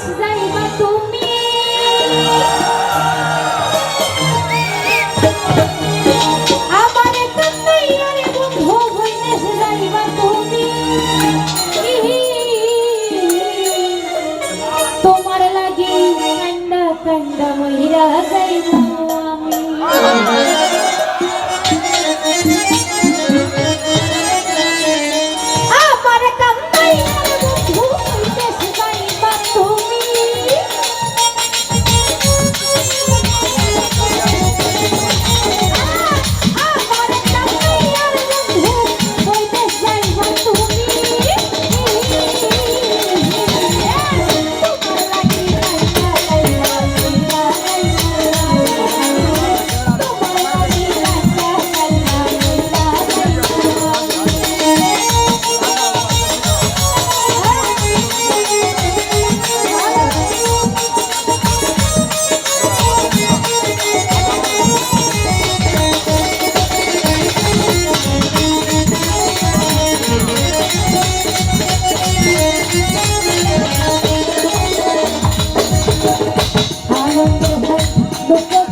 দেশ যাইবা তুমি। তোমার লাগে কান্দা কান্দা মহিলা যাইবা আমি। Thank you.